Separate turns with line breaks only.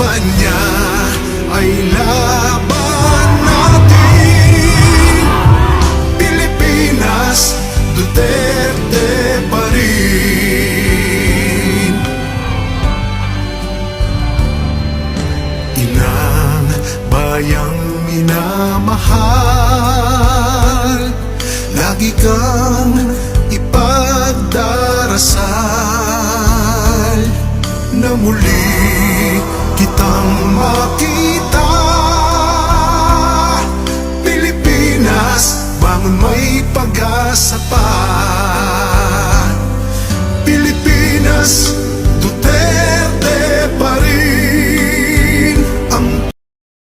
laban niya ay laban natin. Pilipinas, Duterte pa rin. Inang bayang minamahal Lagi kang ipagdarasal. Na muli upang makita. Pilipinas, bangon may pag-asa pa.